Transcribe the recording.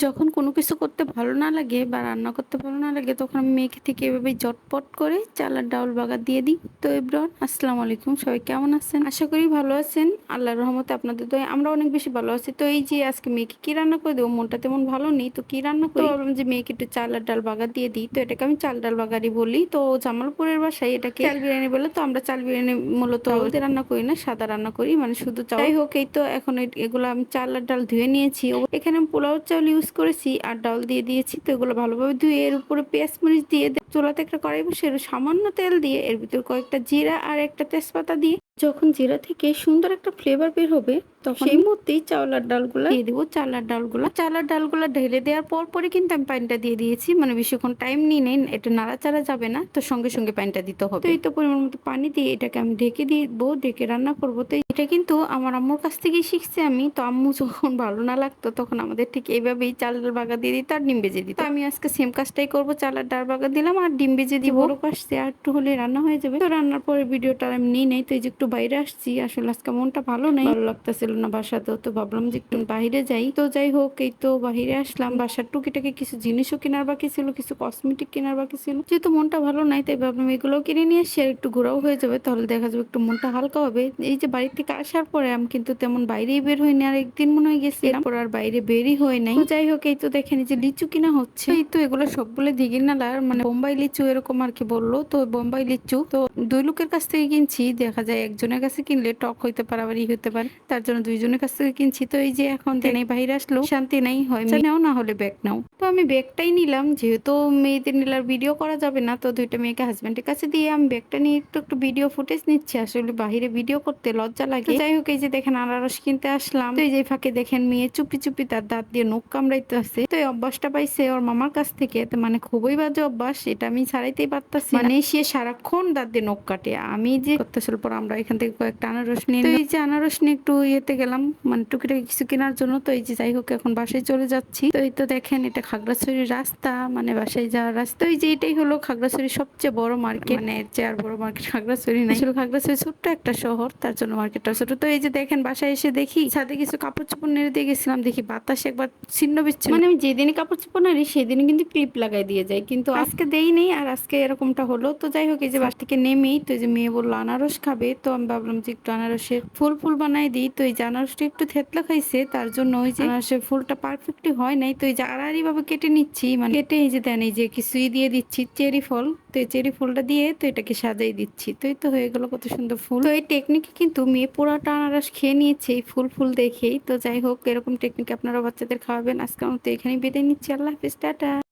যখন কোনো কিছু করতে ভালো না লাগে বা রান্না করতে ভালো না লাগে তখন আমি মেয়েকে থেকে এভাবে জটপট করে চাল আর ডাউল বাগা দিয়ে দিই। তো এব্রন আসসালামু আলাইকুম। সবাই কেমন আছেন? আশা করি ভালো আছেন। আল্লাহর রহমতে আপনাদের তো আমরা অনেক বেশি ভালো আছি। তো এই যে আজকে মেয়েকে কি রান্না করে দেবো মনটা তেমন ভালো নেই। তো কি রান্না করে? ভাবলাম যে মেয়েকে একটু চাল আর ডাল বাগা দিয়ে দিই। তো এটাকে আমি চাল ডাল বাগারি বলি। তো জামালপুরের বাসায় এটাকে চাল বিরিয়ানি বলে তো আমরা চাল বিরিয়ানি মূলত রান্না করি না সাদা রান্না করি। মানে শুধু চাল যাই হোক এই তো এখন এগুলো আমি চাল আর ডাল ধুয়ে নিয়েছি। এখানে পোলাও চাল ইউজ করেছি আর ডাল দিয়ে দিয়েছি, তো এগুলো ভালোভাবে ধুয়ে এর উপরে পেঁয়াজ মরিচ দিয়ে চোলাতে একটা কড়াই বসে সামান্য তেল দিয়ে এর ভিতরে কয়েকটা জিরা আর একটা তেজপাতা দিয়ে যখন জিরা থেকে সুন্দর একটা ফ্লেভার বের হবে তখন সেই মুহূর্তেই আর ডালগুলো দিয়ে দেবো চাল আর ডালগুলো। চাল আর ডালগুলো ঢেলে দেওয়ার পর পরে কিন্তু আমি পানিটা দিয়ে দিয়েছি। মানে বেশিক্ষণ টাইম নিয়ে নেই এটা নাড়াচাড়া যাবে না তো সঙ্গে সঙ্গে পানিটা দিতে হবে। তো এই তো পরিমাণ মতো পানি দিয়ে এটাকে আমি ঢেকে দিব ঢেকে রান্না করব। তো এটা কিন্তু আমার আম্মুর কাছ থেকেই শিখছি আমি। তো আম্মু যখন ভালো না লাগতো তখন আমাদের ঠিক এইভাবেই চাল ডাল বাগা দিয়ে দিত আর ডিম ভেজে দিত। আমি আজকে সেম কাজটাই করব চাল আর ডাল বাগা দিলাম আর ডিম ভেজে দিব। বড় আসছে আর একটু হলে রান্না হয়ে যাবে। তো রান্নার পরে ভিডিওটা আমি নিয়ে নেই তো এই যে একটু বাইরে আসছি। আসলে আজকে মনটা ভালো নাই। ভালো লাগতেছিল। না বাসাতেও, তো ভাবলাম যে একটু বাইরে যাই। তো যাই হোক, এই তো বাইরে আসলাম। বাসার টুকিটাকি কিছু জিনিসও কেনার বাকি ছিল, কিছু কসমেটিক কেনার বাকি ছিল। যেহেতু মনটা ভালো নাই, তাই ভাবলাম এগুলো কিনে নিয়ে আসি, আর একটু ঘোরাও হয়ে যাবে, তাহলে দেখা যাবে একটু মনটা হালকা হবে। এই যে বাড়ি থেকে আসার পরে আমি কিন্তু তেমন বাইরেই বের হইনি আর একদিন মনে হয় গেছি এরপর আর বাইরে বেরই হয় নাই। যাই হোক, এই তো দেখেন যে লিচু কিনা হচ্ছে। এই তো এগুলো সবগুলো দিঘির নালার মানে বোম্বাই লিচু এরকম আর কি বলল। তো বোম্বাই লিচু, তো দুই লোকের কাছ থেকে কিনছি। দেখা যায় একজনের কাছে কিনলে টক হইতে পারে, আবার ই হতে পারে। তার জন্য দুইজনের কাছ থেকে কিনছি। তো এই যে এখন তেনাই বাইরে আসলো। শান্তি নাই হয় মেয়ে নাও না হলে ব্যাগ নাও। তো আমি ব্যাগটাই নিলাম যেহেতু মেয়েদের নিলার ভিডিও করা যাবে না তো দুইটা মেয়েকে হাজব্যান্ডের কাছে দিয়ে আমি ব্যাগটা নিয়ে একটু একটু ভিডিও ফুটেজ নিচ্ছি। আসলে বাইরে ভিডিও করতে লজ্জা লাগে। যাই হোক এই যে দেখেন আনারস কিনতে আসলাম। তো এই যে ফাঁকে দেখেন মেয়ে চুপি চুপি তার দাঁত দিয়ে নখ কামড়াইতে আছে। তো এই অভ্যাসটা পাইছে ওর মামার কাছ থেকে। তো মানে খুবই বাজে অভ্যাস এটা আমি ছাড়াইতেই পারতাছি। মানে সে সারাক্ষণ দাঁত দিয়ে নখ কাটে। আমি যে করতেছিল পর আমরা এখান থেকে কয়েকটা আনারস নিয়ে তো এই যে আনারস নিয়ে একটু ইয়েতে গেলাম। মানে টুকিটাকি কিছু কেনার জন্য। তো এই যে যাই হোক এখন বাসায় চলে যাচ্ছি। তো এই তো দেখেন এটা খাগড়াছড়ির রাস্তা মানে বাসায় যাওয়ার রাস্তা। ওই যে এটাই হলো খাগড়াছড়ির সবচেয়ে বড় মার্কেট। মানে এর চেয়ে আর বড় মার্কেট খাগড়াছড়ি নাই। আসলে খাগড়াছড়ি ছোট্ট একটা শহর তার জন্য মার্কেটটা ছোট। তো এই যে দেখেন বাসায় এসে দেখি ছাদে কিছু কাপড় চোপড় নেড়ে দিয়ে গেছিলাম। দেখি বাতাস একবার ছিন্ন বিচ্ছিন্ন। মানে আমি যেদিনই কাপড় চোপড় নাড়ি সেদিনই কিন্তু ক্লিপ লাগাই দিয়ে যাই কিন্তু আজকে দেই নেই আর আজকে এরকমটা হলো। তো যাই হোক এই যে বাস থেকে নেমেই তো এই যে মেয়ে বলল আনারস খাবে? তো আমি ভাবলাম যে একটু আনারসের ফুল ফুল বানাই দিই। তো এই যে আনারসটা একটু থেতলা খাইছে, তার জন্য ওই যে আনারসের ফুলটা পারফেক্টলি হয় নাই, তো এই যে আড়াআড়ি ভাবে কেটে নিচ্ছি মানে কেটে এই যে দেন এই যে কিছুই দিয়ে দিচ্ছি, চেরি ফল, তো এই চেরি ফুলটা দিয়ে তো এটাকে সাজাই দিচ্ছি, তো এই তো হয়ে গেল কত সুন্দর ফুল। তো এই টেকনিকে কিন্তু মেয়ে পুরাটা আনারস খেয়ে নিয়েছে, এই ফুল ফুল দেখেই, তো যাই হোক, এরকম টেকনিক আপনারা বাচ্চাদের খাওয়াবেন। আজকে মতো এখানেই বেঁধে নিচ্ছি, আল্লাহ হাফিজ, টাটা।